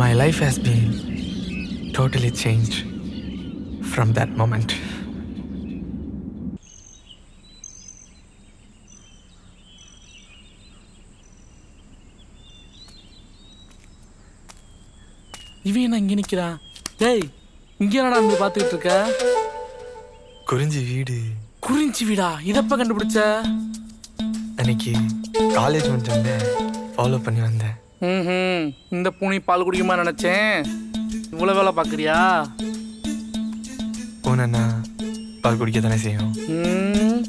My life has been totally changed from that moment. இவன் என்ன இங்க நிக்கிறான் டேய் இங்க என்னடா வந்து பாத்துக்கிட்டு இருக்க? குறிஞ்சி வீடு. குறிஞ்சி வீடா? இதப்ப கண்டுபிடிச்ச? அன்னைக்கு காலேஜ் முடிஞ்சோடனே ஃபாலோ பண்ணி வந்தேன். ம்ஹும். இந்த பூனை பால் குடிக்குமா நினைச்சேன். இவ்வளவு வேலை பாக்குறியா போனேன்னா பால் குடிக்க தானே செய்யும். ம்.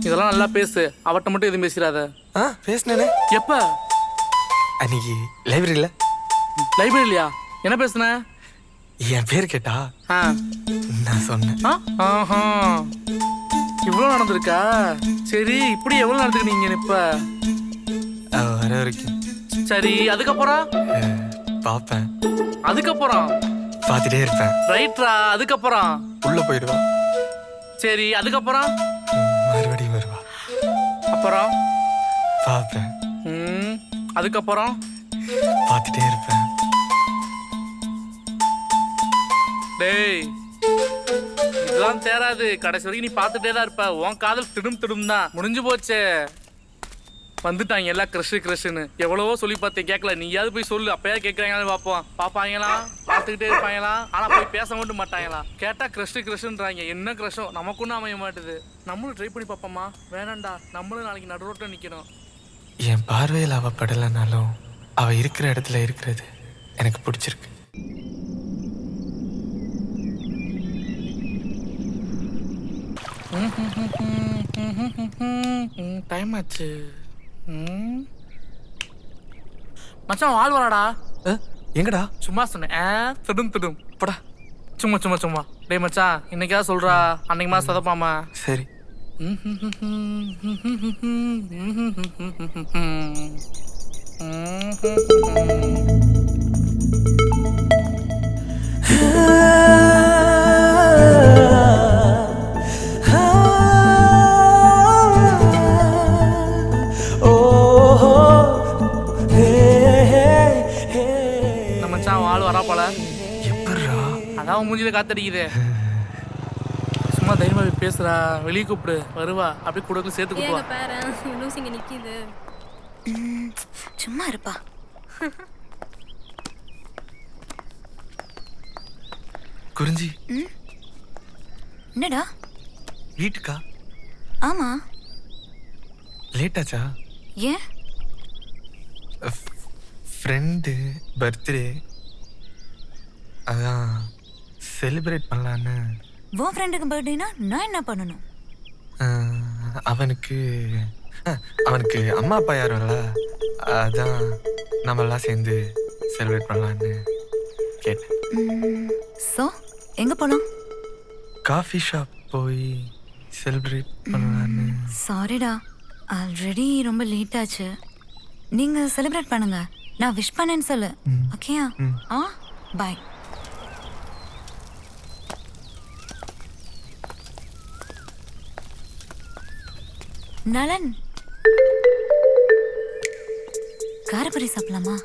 இதெல்லாம் நல்லா பேசு. அவட்ட மட்டும் எதுவும் பேசிடாத. ஆ பேசினேனே. எப்ப? அன்னைக்கு லைப்ரரியில். லைப்ரரியிலையா? என்ன பேசுன? என் பேர் கேட்டா ஆ. நான் சொன்னேன்? ஆஹா. இவ்வளோ நடந்திருக்கா? சரி இப்படி எவ்வளோ நடந்துக்கிட்டீங்க இப்ப வர வரைக்கும். சரி அதுக்கப்புறம்? அஹ், பார்ப்பேன் அதுக்கப்புறம்? பார்த்துட்டே இருப்பேன். ரைட்ரா அதுக்கப்புறம்? உள்ள போயிடுவா. சரி அதுக்கப்புறம்? மறுபடியும் வருவா. அப்புறம்? பார்ப்பேன் ம் அதுக்கப்புறம்? பார்த்துட்டே இருப்பேன். டேய் இதெல்லாம் தேராது. கடைசி வரைக்கும் நீ பார்த்துட்டே தான் இருப்ப. உன் காதல் திடும் திடும் தான் முடிஞ்சு போச்சே. வந்துட்டாங்க எல்லாம் கிரஷ் கிரஷ்னு எவ்வளவோ சொல்லி பார்த்தேன் கேட்கல. நீயாவது போய் சொல்லு. அப்பயாவது கேட்குறாங்களான்னு பார்ப்போம். பார்ப்பாங்களா? பார்த்துக்கிட்டே இருப்பாங்களா? ஆனால் போய் பேச மட்டும் மாட்டாங்களா? கேட்டால் கிரஷ் கிரஷ்ன்றாங்க. என்ன கிரஷோ? நமக்கு ஒன்றும் அமைய மாட்டுது. நம்மளும் ட்ரை பண்ணி பார்ப்போமா? வேணாம்டா நம்மளும் நாளைக்கு நடு ரோட்டில் நிற்கணும் என் பார்வையில் அவ படலைனாலும் அவ இருக்கிற இடத்துல இருக்கிறது எனக்கு பிடிச்சிருக்கு. டைம் ஆச்சு. மச்சான் ஆள் வராடா. எங்கடா? சும்மா சொன்னேன். திடும் திடும். போடா. சும்மா சும்மா சும்மா. டேய் மச்சான் இன்னைக்கா சொல்றா. அன்னைக்கு மாதிரி சதப்பாமா. சரி. நம்ம மூஞ்சில காத்தடிக்குது. சும்மா தைரியமா போய் பேசுறா வெளியே கூப்பிடு வருவா. அப்படியே கூட சேர்த்து கூப்பிடுவா ம், சும்மா இருப்பா. குறிஞ்சி. என்னடா? வீட்டுக்கா? ஆமா. லேட்டாச்சா? ஏன்? Friend birthday. அதான். செலிப்ரேட் பண்ணலான்னு. உன் ஃப்ரெண்டுக்கு பர்த்டேனா நான் என்ன பண்ணணும்? அவனுக்கு அவனுக்கு அம்மா அப்பா யாரும் இல்லை. அதான் நம்மெல்லாம் சேர்ந்து செலிப்ரேட் பண்ணலான்னு கேட்டேன். ஸோ எங்க போலாம்? காஃபி ஷாப் போய் செலிப்ரேட் பண்ணலான்னு. சாரிடா ஆல்ரெடி ரொம்ப லேட் ஆச்சு. நீங்க செலிப்ரேட் பண்ணுங்க. நான் விஷ் பண்ணேன்னு சொல்லு. ஓகேயா. ஆ பாய் நலன். காரப்பொரி சாப்பிடலாமா?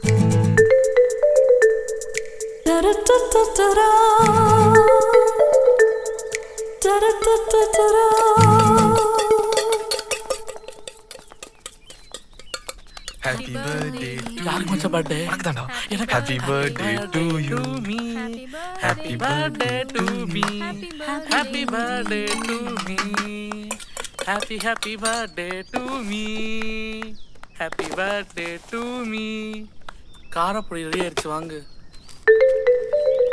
ஹாப்பி பர்த்டே யாருக்கு மச்சான் பர்த்டே உனக்கு தான்டா எனக்கு happy birthday to you me happy birthday to me. Happy birthday to me happy happy birthday to me happy birthday to me காரப்பொடி ready ஆயிடுச்சு வாங்கு.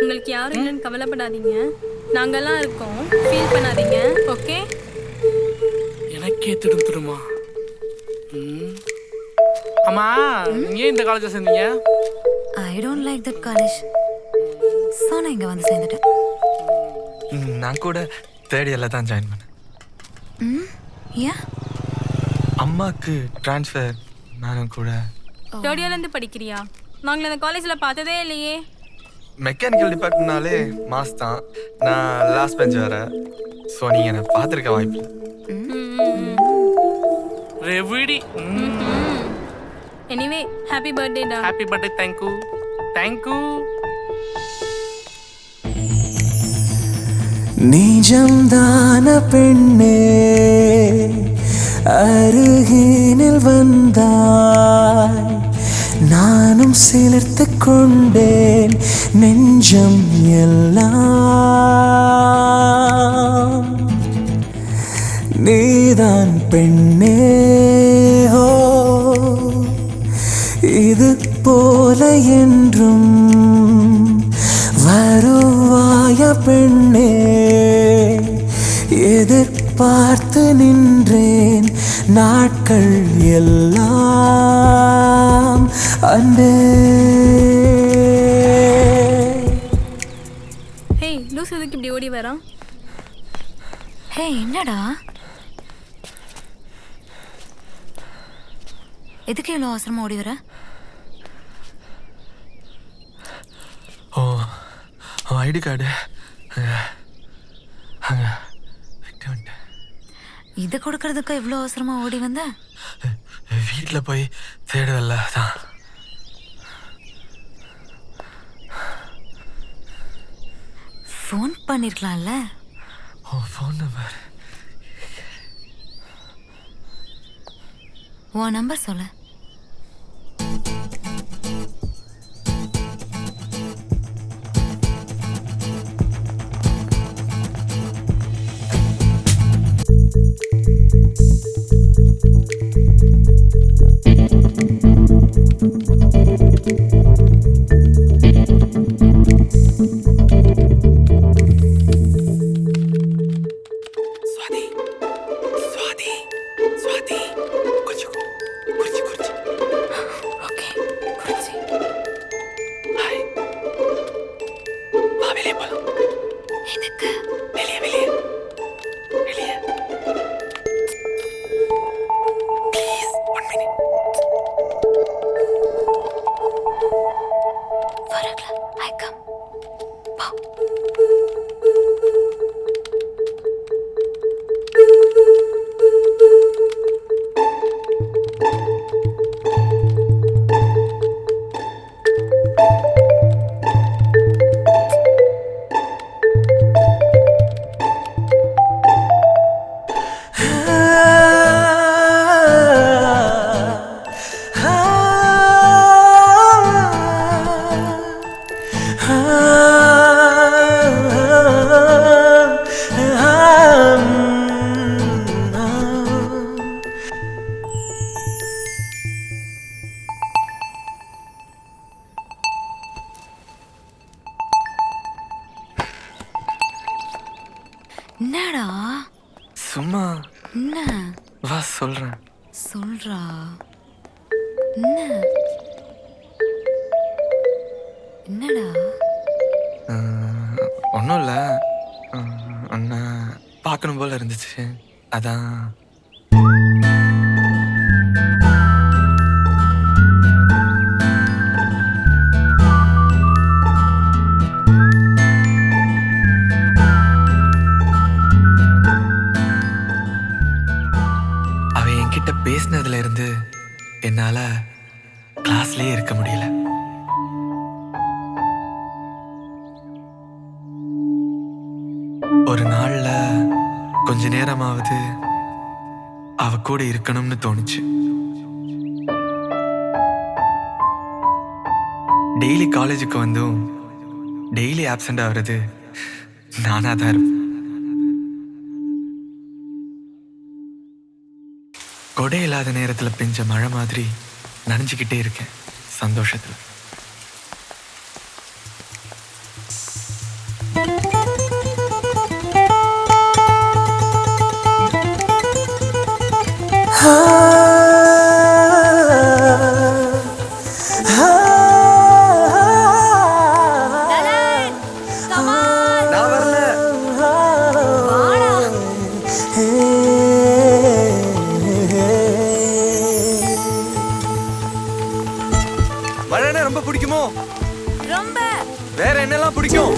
உங்களுக்கு யாரும் இல்லைன்னு கவலைப்படாதீங்க. நாங்கெல்லாம் இருக்கோம். ஃபீல் பண்ணாதீங்க. ஓகே எனக்கே திடும் திருமா. ம். அம்மா நீங்க ஏன் இந்த college சேர்ந்தீங்க? I don't like that college so நான் இங்கே வந்து சேர்ந்துட்டேன். நான் கூட தேர்ட் இயரில் தான் ஜாயின் பண்ணேன். ம்? ஏன் அம்மாக்கு ட்ரான்ஸ்ஃபர் நானும் கூட. தேர்ட் இயர்லேருந்து படிக்கிறியா? நாங்கள் அந்த காலேஜில் பார்த்ததே இல்லையே. மெக்கானிக்கல் டிபார்ட்மெண்ட்னாலே மாஸ் தான். நான் லாஸ்ட் பெஞ்ச் வேற. ஸோ நீங்கள் என்னை பார்த்துருக்க வாய்ப்பு ரெவிடி. Anyway happy பர்த்டேடா happy birthday thank you thank you நிஜம்தான பெண்ணே அருகினில் வந்தாய். நானும் சிலிர்த்து கொண்டேன் நெஞ்சம் எல்லாம். நீதான் பெண்ணே ஹோ இது போல என் நின்றேன். நாட்கள் எல்லாம் அன்பே. ஹேய் லூஸ் எதுக்கு இப்படி ஓடி வரான்? ஹே என்னடா? எதுக்கு இவ்வளோ அவசரமா ஓடி வர? Oh ID card. அங்கே. இதை கொடுக்கறதுக்கு இவ்வளோ அவசரமா ஓடி வந்த? வீட்டில் போய் தேடுவல்ல அதான். ஃபோன் பண்ணிருக்கலாம்ல? ஓ ஃபோன் நம்பர் உன் நம்பர் சொல்லு. சுவாதி என்னடா? சும்மா என்ன? வா சொல்கிறேன் சொல்றா? என்ன? என்னடா? ஒன்றும் இல்லை. உன்னை பார்க்கணும் போல இருந்துச்சு. அதான் உங்ககிட்ட பேசினதுல இருந்து என்னால கிளாஸ்லயே இருக்க முடியல. ஒரு நாள்ல கொஞ்ச நேரமாவது அவ கூட இருக்கணும்னு தோணுச்சு. டெய்லி காலேஜுக்கு வந்தும் டெய்லி ஆப்சண்ட் ஆகுறது நானா தான் இருப்பேன். கொடை இல்லாத நேரத்தில் பெஞ்ச மழை மாதிரி நனைஞ்சிக்கிட்டே இருக்கேன். சந்தோஷத்தில். Oh பிடிக்குமோ. ரொம்ப. வேற என்னெல்லாம் பிடிக்கும்?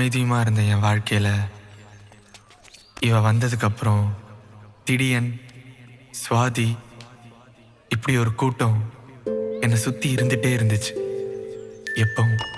அமைதியுமா இருந்த என் வாழ்க்கையில? இவ வந்ததுக்கு அப்புறம் திடீயன் சுவாதி இப்படி ஒரு கூட்டம் என்னை சுத்தி இருந்துட்டே இருந்துச்சு. எப்பவும்.